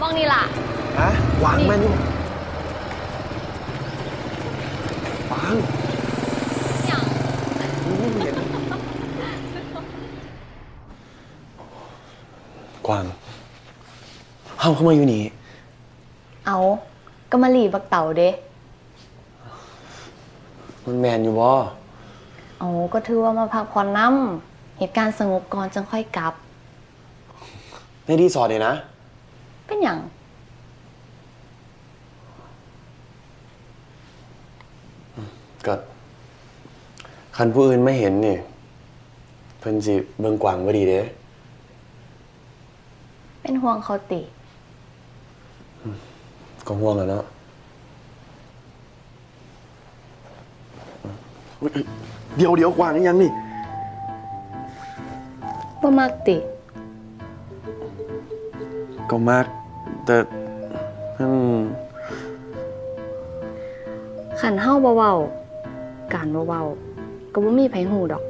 มองนี่ล่ะ ฮะวางแม่นอยู่วางอย่างนี่เห็นกวางเฮาเข้ามาอยู่นี่ เอาก็มาหลีบักเต่าเด้มันแมนอยู่บ่เอาก็ถือว่ามาพักผ่อนน้ำเหตุการณ์สงบก่อนจึงค่อยกลับ ในรีสอร์ทเลยนะ เป็นอย่างก็คันผู้อื่นไม่เห็นนี่เพิ่นสิเบิ่งกวางบ่ดีเด้เป็นห่วงเขาติก็ห่วงแล้วเนาะเฮ้ยเดี๋ยวเดี๋ยวกวางยังนี่บ่มักติ ก็มาก แต่มันขันเฮาบ่เว้าการบ่เว้าก็บ่มีไผหูดอก